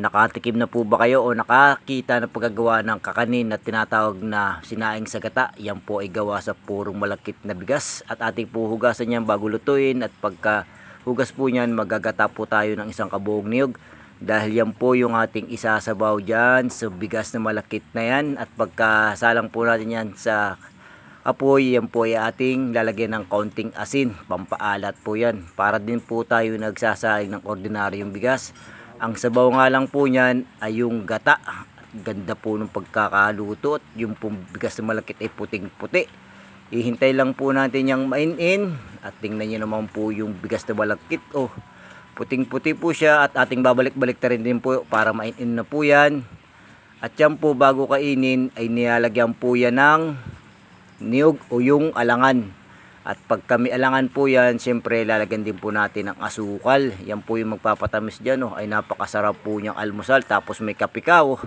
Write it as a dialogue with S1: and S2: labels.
S1: Nakatikim na po ba kayo o nakakita na pagkagawa ng kakanin na tinatawag na sinaing sa gata? Yan po ay gawa sa purong malakit na bigas at ating po hugasan yan bago lutuin at pagka hugas po niyan magagata po tayo ng isang kabuong niyog dahil yan po yung ating isasabaw dyan sa bigas na malakit na yan at pagka salang po natin yan sa apoy, yan po ay ating lalagyan ng kaunting asin, pampaalat po yan. Para din po tayo nagsasaing ng ordinaryong bigas. Ang sabaw nga lang po niyan ay yung gata. Ganda po ng pagkakaluto at yung bigas na malakit ay puting-puti. Ihintay lang po natin yung mainin at tingnan nyo naman po yung bigas na malakit. Oh, puting-puti po siya at ating babalik-balik ta rin din po para mainin na po yan. At yan po bago kainin ay nilalagyan po yan ng niyog o yung alangan. At pag kami alangan po yan, siyempre lalagyan din po natin ng asukal. Yan po yung magpapatamis dyan, oh. ay napakasarap po niyang almusal. Tapos may kapikaw.